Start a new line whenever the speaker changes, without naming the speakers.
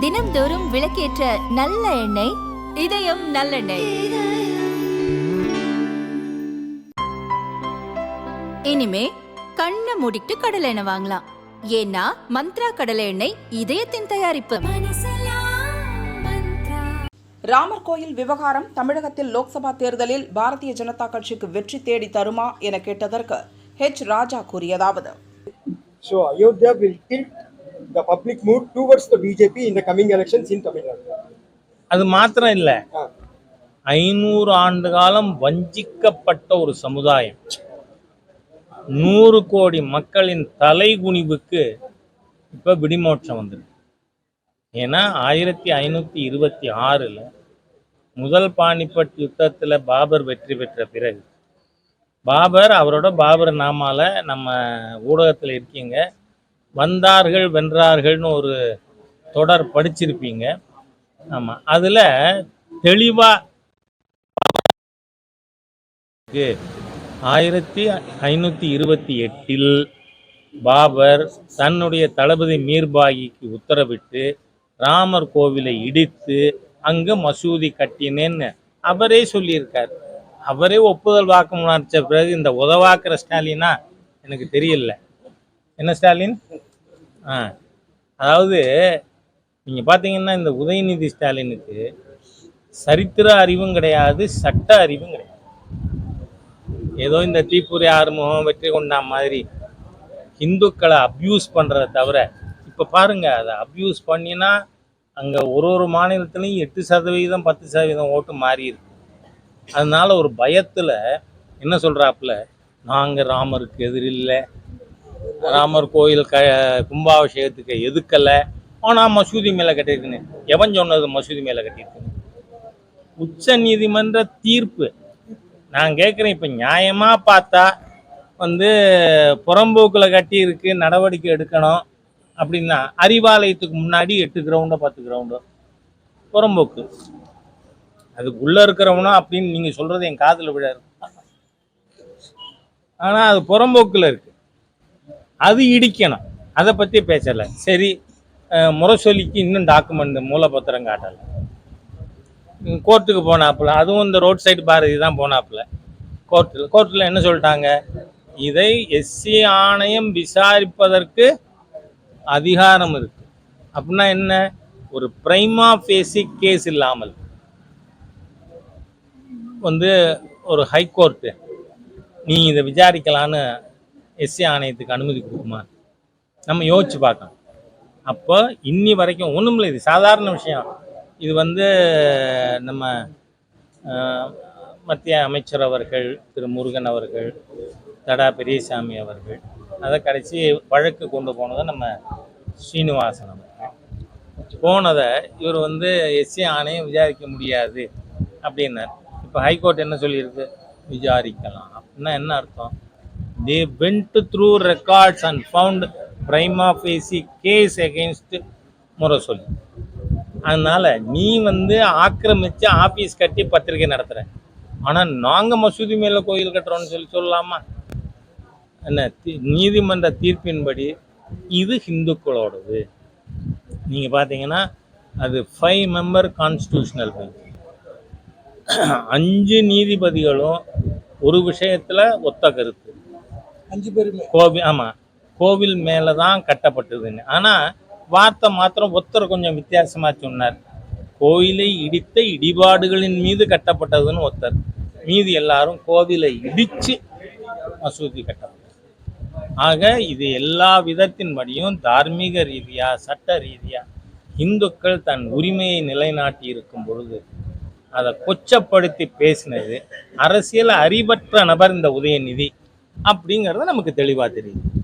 தினம்தோறும் விளக்கேற்ற நல்ல எண்ணெய் இதயம் நல்லெண்ணெய். இனிமே கண்ணை மூடிட்டு கடலை எண்ணெய் வாங்கலாம். ஏன்னா மந்த்ரா கடலை எண்ணெய் இதயத்தின் தயாரிப்பு.
ராமர் கோயில் விவகாரம் தமிழகத்தில் லோக்சபா தேர்தலில் பாரதிய ஜனதா கட்சிக்கு வெற்றி தேடி தருமா என கேட்டதற்கு ஹெச் ராஜா கூறியதாவது.
So Ayodhya will tilt the public mood towards the BJP in the coming elections in Tamil Nadu.
அது மாத்திரம் இல்லை. ஐநூறு ஆண்டு காலம் வஞ்சிக்கப்பட்ட ஒரு சமுதாயம். நூறு கோடி மக்களின் தலைகுனிவுக்கு இப்போ விடிமோட்சம் வந்திருக்கு. ஏன்னா ஆயிரத்தி ஐநூற்றி இருபத்தி ஆறில் முதல் பானிபட் யுத்தத்தில் பாபர் வெற்றி பெற்ற பிறகு பாபர் அவரோட பாபர் நாமால நம்ம ஊடகத்தில் இருக்கீங்க. வந்தார்கள் வென்றார்கள்னு ஒரு தொடர் படிச்சிருப்பீங்க. ஆமாம் அதில் தெளிவாக ஆயிரத்தி ஐநூற்றி இருபத்தி எட்டில் பாபர் தன்னுடைய தளபதி மீர்பாகிக்கு உத்தரவிட்டு ராமர் கோவிலை இடித்து அங்கு மசூதி கட்டினேன்னு அவரே சொல்லியிருக்கார். அவரே ஒப்புதல் வாக்கு அளித்த பிறகு இந்த உதவாக்குற ஸ்டாலினா எனக்கு தெரியல. என்ன ஸ்டாலின்? ஆ. அதாவது நீங்கள் பார்த்தீங்கன்னா இந்த உதயநிதி ஸ்டாலினுக்கு சரித்திர அறிவும் கிடையாது சட்ட அறிவும் கிடையாது. ஏதோ இந்த தீப்புரி ஆறுமுகம் வெற்றி கொண்டா மாதிரி இந்துக்களை அப்யூஸ் பண்ணுறத தவிர இப்போ பாருங்கள் அதை அப்யூஸ் பண்ணினா அங்கே ஒரு ஒரு மாநிலத்திலையும் எட்டு சதவீதம் பத்து சதவீதம் ஓட்டு மாறி இருக்கு. அதனால் ஒரு பயத்தில் என்ன சொல்கிறாப்புல நாங்கள் ராமருக்கு எதிரில்லை. ராமர் கோயில் க கும்பாபிஷேகத்துக்கு எதுக்கலை? ஆனால் மசூதி மேலே கட்டியிருக்குன்னு. எவன் சொன்னது மசூதி மேலே கட்டியிருக்குன்னு? உச்ச நீதிமன்ற தீர்ப்பு. நான் கேட்குறேன் இப்போ நியாயமாக பார்த்தா வந்து புறம்போக்கில் கட்டி இருக்கு நடவடிக்கை எடுக்கணும் அப்படின்னா அறிவாலயத்துக்கு முன்னாடி எட்டு கிரவுண்டோ பத்து கிரவுண்டோ புறம்போக்கு. அதுக்கு உள்ளே இருக்கிறவனா அப்படின்னு நீங்கள் சொல்கிறது என் காதில் விழாது ஆனால் அது புறம்போக்கில் இருக்கு. அது இடிக்கணும். அதை பற்றி பேசலை. சரி முரசொலிக்கு இன்னும் டாக்குமெண்ட் மூலப்பத்திரம் காட்டலை. கோர்ட்டுக்கு போனாப்புல அதுவும் இந்த ரோட் சைடு பாரதி தான் போனாப்புல. கோர்ட்டில் கோர்ட்டில் என்ன சொல்லிட்டாங்க? இதை எஸ்சி ஆணையம் விசாரிப்பதற்கு அதிகாரம் இருக்கு. அப்படின்னா என்ன? ஒரு பிரைமா பேசிக் கேஸ் இல்லாமல். வந்து ஒரு ஹைகோர்ட்டு நீ இதை விசாரிக்கலான்னு எஸ்சி ஆணையத்துக்கு அனுமதி கொடுக்குமா? நம்ம யோசிச்சு பார்க்கலாம் அப்போ இன்னி வரைக்கும் ஒன்றும் இல்லை இது சாதாரண விஷயம். இது வந்து நம்ம மத்திய அமைச்சர் அவர்கள் திரு முருகன் அவர்கள் தடா பெரியசாமி அவர்கள் அதை கடைசி வழக்கு கொண்டு போனதை நம்ம ஸ்ரீனிவாசன் அவர்கள். போனதை இவர் வந்து எஸ்சி ஆணையம் விசாரிக்க முடியாது அப்படின்னார். இப்போ ஹைகோர்ட் என்ன சொல்லியிருக்கு? விசாரிக்கலாம். அப்படின்னா என்ன அர்த்தம்? They went through records and found prima facie case against Murasoli அதனால நீ வந்து ஆக்கிரமிச்சு ஆஃபீஸ் கட்டி பத்திரிக்கை நடத்துகிற ஆனால் நாங்கள் மசூதி மேலே கோயில் கட்டுறோம்னு சொல்லி சொல்லலாமா? என்ன நீதிமன்ற தீர்ப்பின்படி இது ஹிந்துக்களோடது. நீங்கள் பார்த்தீங்கன்னா அது ஃபைவ் மெம்பர் கான்ஸ்டியூஷனல் பெஞ்ச் அஞ்சு நீதிபதிகளும் ஒரு விஷயத்துல ஒத்த கருத்து.
அஞ்சு பேருமே.
கோவில் ஆமா கோவில் மேல தான் கட்டப்பட்டதுன்னு. ஆனா வார்த்தை மாத்திரம் ஒருத்தர் கொஞ்சம் வித்தியாசமா சொன்னார். கோயிலை இடித்த இடிபாடுகளின் மீது கட்டப்பட்டதுன்னு ஒருத்தர். மீதி எல்லாரும் கோவிலை இடிச்சு மசூதி கட்டப்பட்டது ஆக இது எல்லா விதத்தின்படியும் தார்மீக ரீதியா சட்ட ரீதியா இந்துக்கள் தன் உரிமையை நிலைநாட்டி இருக்கும் பொழுது அதை கொச்சப்படுத்தி பேசினது அரசியல் அறிவற்ற நபர் இந்த உதயநிதி அப்படிங்கிறது நமக்கு தெளிவாக தெரியுது.